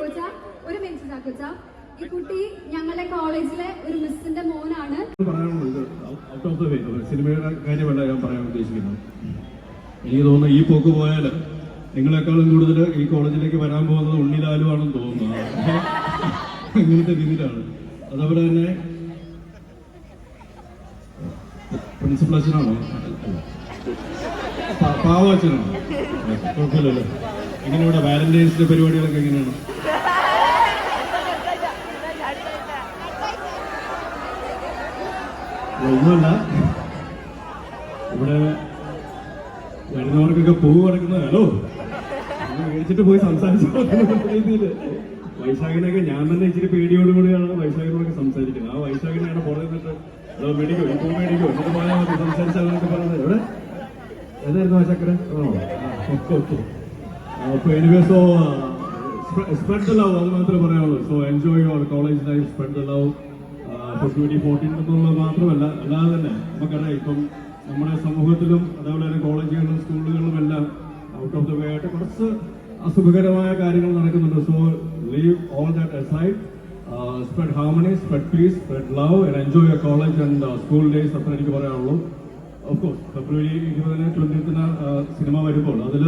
ചാക്കോച്ച ഒരു മിനിറ്റ് ചാക്കോച്ച ഈ കുട്ടി ഞങ്ങളുടെ കോളേജിലെ ഒരു മിസ്സിന്റെ മോനാണ്. ഔട്ട് ഓഫ് ദ വേ സിനിമയുടെ കാര്യമല്ല ഞാൻ പറയാൻ ഉദ്ദേശിക്കുന്നത്. എനിക്ക് തോന്നുന്നു ഈ പോക്ക് പോയാൽ നിങ്ങളെക്കാളും കൂടുതൽ ഈ കോളേജിലേക്ക് വരാൻ പോകുന്നത് ഉണ്ണിലാലും ആണെന്ന് തോന്നുന്നു. ഇങ്ങനത്തെ രീതിയിലാണ്. അതേപോലെ തന്നെ പ്രിൻസിപ്പൽ അച്ഛനാണോ? പാവ അച്ഛനാണോ? കുഴപ്പമില്ലല്ലോ. എങ്ങനെ ഇവിടെ വാലന്റൈൻസ് ഡേ പരിപാടികളൊക്കെ എങ്ങനെയാണ്? ഒന്നുമല്ല. ഇവിടെ വരുന്നവർക്കൊക്കെ പൂ കിടക്കുന്നതല്ലോ ഹലോ മേടിച്ചിട്ട് പോയി സംസാരിച്ചു വൈശാഖിനൊക്കെ ഞാൻ തന്നെ ഇച്ചിരി പേടിയോടുകൂടിയാണ് വൈശാഖിനോടൊക്കെ സംസാരിക്കുന്നത്. ആ വൈശാഖിനെയാണ് പുറകെ നിന്നിട്ട് അതോ മേടിക്കോ ഈ മേടിക്കോ എന്നിട്ട് പോയാൽ മതി സംസാരിച്ചാലൊക്കെ പറയുന്നത് എവിടെ? ഏതായിരുന്നു ആ ചക്കര? Okay okay. അപ്പൊ anyway so spread the love അത് മാത്രമേ പറയാനുള്ളൂ so enjoy your college life spread the love twenty fourteen എന്നുള്ളത് മാത്രമല്ല അല്ലാതെ തന്നെ. നമുക്കറിയാം ഇപ്പം നമ്മുടെ സമൂഹത്തിലും അതേപോലെ തന്നെ കോളേജുകളിലും സ്കൂളുകളിലും എല്ലാം ഔട്ട് ഓഫ് ദ വേ ആയിട്ട് കുറച്ച് അസുഖകരമായ കാര്യങ്ങൾ നടക്കുന്നുണ്ട്. So leave all that aside spread harmony spread peace spread love and enjoy your college and school days അത്ര എനിക്ക് പറയാനുള്ളൂ. ഓഫ് കോഴ്സ് ഫെബ്രുവരി ഇരുപതിന് ട്വന്റിത്തിന് സിനിമ വരുമ്പോൾ അതിൽ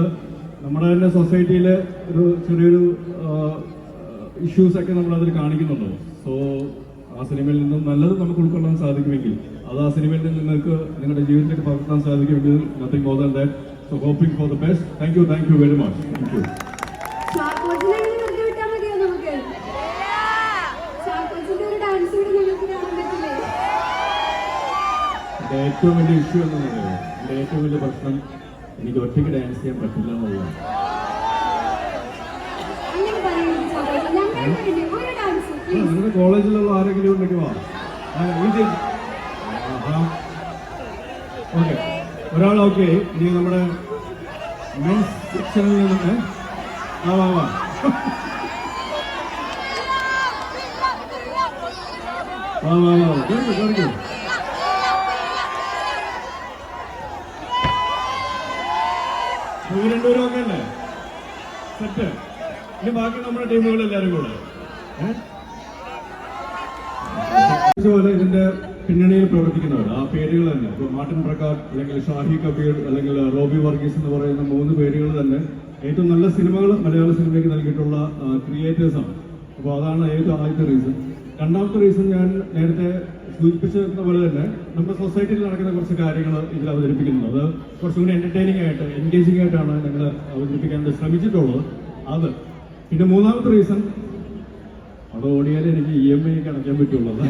നമ്മുടെ തന്നെ സൊസൈറ്റിയിലെ ഒരു ചെറിയൊരു ഇഷ്യൂസ് ഒക്കെ നമ്മൾ അതിൽ കാണിക്കുന്നുണ്ടോ. സോ ആ സിനിമയിൽ നിന്നും നല്ലത് നമുക്ക് ഉൾക്കൊള്ളാൻ സാധിക്കുമെങ്കിൽ അത് ആ സിനിമയിൽ നിന്ന് നിങ്ങൾക്ക് നിങ്ങളുടെ ജീവിതത്തിലേക്ക് പകർത്താൻ സാധിക്കുമെങ്കിൽ nothing more than that so hoping for the best thank you thank you very much thank you ഏറ്റവും വലിയ ഇഷ്യൂ എന്ന് പറയുന്നത് എന്റെ ഏറ്റവും വലിയ പ്രശ്നം എനിക്ക് ഒറ്റയ്ക്ക് ഡാൻസ് ചെയ്യാൻ പറ്റില്ല എന്നുള്ളതാണ്. നിങ്ങളുടെ കോളേജിലുള്ള ആരെങ്കിലും ഉണ്ടെങ്കിൽ വാ. ഓക്കെ. ഒരാൾ ഓക്കെ. ഇനി നമ്മുടെ മെൻസ് സെക്ഷനിൽ നിന്ന് ആ വാ വാ. വാ വാ വാ. കേൾക്കൂ കേൾക്കൂ രണ്ടുപേരും ഒക്കെ അല്ലേ സെറ്റ് ഇനി ബാക്കി നമ്മുടെ ടീമുകൾ എല്ലാവരും കൂടെ. പോലെ ഇതിന്റെ പിന്നണിയിൽ പ്രവർത്തിക്കുന്നവർ ആ പേരുകൾ തന്നെ. ഇപ്പൊ മാർട്ടിൻ പ്രകാശ് അല്ലെങ്കിൽ ഷാഹി കബീർ അല്ലെങ്കിൽ റോബി വർഗീസ് എന്ന് പറയുന്ന മൂന്ന് പേരുകൾ തന്നെ ഏറ്റവും നല്ല സിനിമകൾ മലയാള സിനിമയ്ക്ക് നൽകിയിട്ടുള്ള ക്രിയേറ്റേഴ്സാണ് അപ്പോൾ അതാണ് ഏറ്റവും ആദ്യത്തെ റീസൺ രണ്ടാമത്തെ റീസൺ ഞാൻ നേരത്തെ സൂചിപ്പിച്ചിരുന്ന പോലെ തന്നെ നമ്മുടെ സൊസൈറ്റിയിൽ നടക്കുന്ന കുറച്ച് കാര്യങ്ങൾ ഇതിൽ അവതരിപ്പിക്കുന്നത് അത് കുറച്ചും കൂടി എന്റർടൈനിങ് ആയിട്ട് എൻഗേജിംഗ് ആയിട്ടാണ് ഞങ്ങൾ അവതരിപ്പിക്കാൻ ശ്രമിച്ചിട്ടുള്ളത്. അത് പിന്നെ മൂന്നാമത്തെ റീസൺ അവിടെ ഓടിയാലേ എനിക്ക് ഇ എം ഐ അടയ്ക്കാൻ പറ്റുള്ളത്